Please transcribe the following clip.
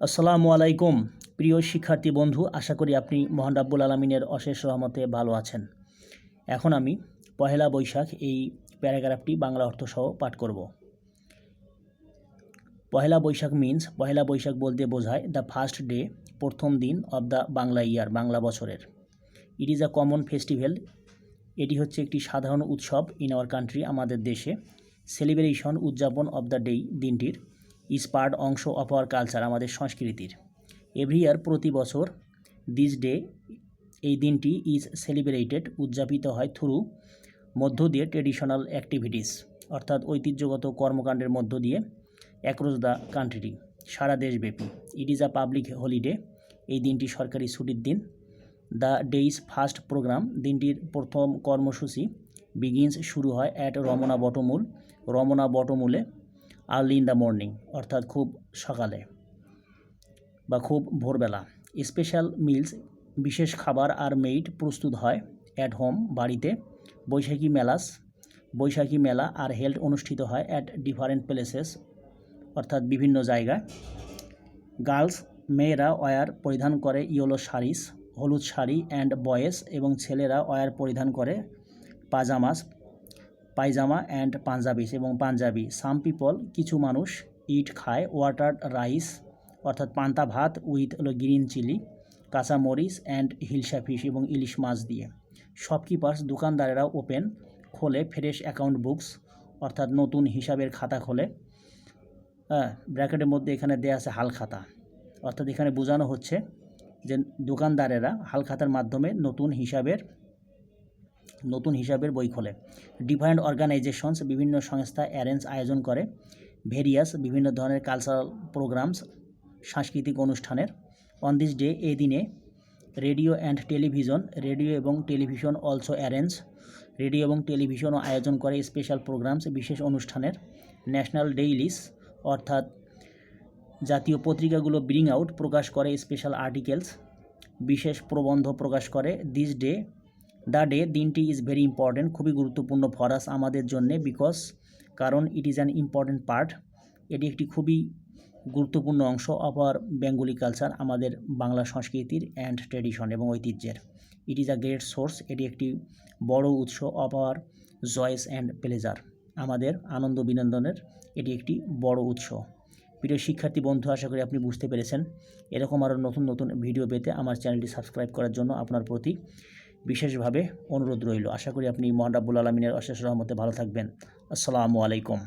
আসসালামু আলাইকুম, প্রিয় শিক্ষার্থী বন্ধু, আশা করি আপনি মহান রাব্বুল আলমিনের অশেষ রহমতে ভালো আছেন। এখন আমি পহেলা বৈশাখ এই প্যারাগ্রাফটি বাংলা অর্থসহ পাঠ করব। পহেলা বৈশাখ মিন্স পহেলা বৈশাখ বলতে বোঝায় দ্য ফার্স্ট ডে প্রথম দিন of the Bangla year Bangla বছরের। It is a common festival এটি হচ্ছে একটি সাধারণ উৎসব ইন আওয়ার কান্ট্রি আমাদের দেশে। সেলিব্রেশন উদযাপন অব দ্য ডে দিনটির। ইজ পার্ট অংশ অফ আওয়ার কালচার আমাদের সংস্কৃতির। এভরি ইয়ার প্রতি বছর দিস ডে, এই দিনটি ইজ সেলিব্রেটেড, উদযাপিত হয় থ্রু মধ্য দিয়ে ট্রেডিশনাল অ্যাক্টিভিটিস, অর্থাৎ ঐতিহ্যগত কর্মকাণ্ডের মধ্য দিয়ে অ্যাক্রস দ্য কান্ট্রি সারা দেশব্যাপী। It is a public holiday, এই দিনটি সরকারি ছুটির দিন। দ্য ডেইজ ফার্স্ট প্রোগ্রাম, দিনটির প্রথম কর্মসূচি বিগিনস শুরু হয় অ্যাট রমনা বটমূল। রমনা বটমূলে আর্লি ইন দ্য মর্নিং অর্থাৎ খুব সকালে বা খুব ভোরবেলা। স্পেশাল মিলস বিশেষ খাবার আর মেইড প্রস্তুত হয় অ্যাট হোম বাড়িতে। বৈশাখী মেলাস, বৈশাখী মেলা আর হেল্ড অনুষ্ঠিত হয় অ্যাট ডিফারেন্ট প্লেসেস অর্থাৎ বিভিন্ন জায়গায়। গার্লস মেয়েরা ওয়ার পরিধান করে ইয়েলো শাড়িস, হলুদ শাড়ি অ্যান্ড বয়েস এবং ছেলেরা ওয়ার পরিধান করে পাজামাস। পায়জামা অ্যান্ড পাঞ্জাবিস এবং পাঞ্জাবি। সাম পিপল কিছু মানুষ ইট খায় ওয়াটার রাইস অর্থাৎ পান্তা ভাত উইথ হলো গ্রিন চিলি কাঁচা মরিচ অ্যান্ড হিলসা ফিশ এবং ইলিশ মাছ দিয়ে। শপকিপার্স দোকানদারেরা ওপেন খোলে ফ্রেশ অ্যাকাউন্ট বুকস অর্থাৎ নতুন হিসাবের খাতা খোলে। হ্যাঁ ব্র্যাকেটের মধ্যে এখানে দেয়া আছে হাল খাতা। অর্থাৎ এখানে বোঝানো হচ্ছে যে দোকানদারেরা হাল খাতার মাধ্যমে নতুন হিসাবের নতুন হিসাবের বই খোলে। ডিফারেন্ট অর্গানাইজেশনস বিভিন্ন সংস্থা অ্যারেঞ্জ আয়োজন করে। ভেরিয়াস বিভিন্ন ধরনের কালচারাল প্রোগ্রামস সাংস্কৃতিক অনুষ্ঠানের। অন দিস ডে এই দিনে রেডিও অ্যান্ড টেলিভিশন রেডিও এবং টেলিভিশন অলসো অ্যারেঞ্জ রেডিও এবং টেলিভিশনও আয়োজন করে স্পেশাল প্রোগ্রামস বিশেষ অনুষ্ঠানের। ন্যাশনাল ডেইলিস অর্থাৎ জাতীয় পত্রিকাগুলো ব্রিং আউট প্রকাশ করে স্পেশাল আর্টিকেলস বিশেষ প্রবন্ধ প্রকাশ করে। দিস ডে দ্য ডে দিনটি ইজ ভেরি ইম্পর্ট্যান্ট খুবই গুরুত্বপূর্ণ ফরাস আমাদের জন্যে বিকজ কারণ it is an important part এটি একটি খুবই গুরুত্বপূর্ণ অংশ অফ আওয়ার বেঙ্গলি কালচার আমাদের বাংলা সংস্কৃতির অ্যান্ড ট্রেডিশন এবং ঐতিহ্যের। It is a great source এটি একটি বড় উৎস of our joys and pleasure আমাদের আনন্দ বিনোদনের এটি একটি বড় উৎস। প্রিয় শিক্ষার্থী বন্ধু, আশা করি আপনি বুঝতে পেরেছেন। এরকম আরও নতুন নতুন ভিডিও পেতে আমার চ্যানেলটি সাবস্ক্রাইব করার জন্য আপনার প্রতি বিশেষভাবে অনুরোধ রইল। আশা করি আপনি মহান আলমিনের অশেষ রহমতে ভালো থাকবেন। আসসালামু আলাইকুম।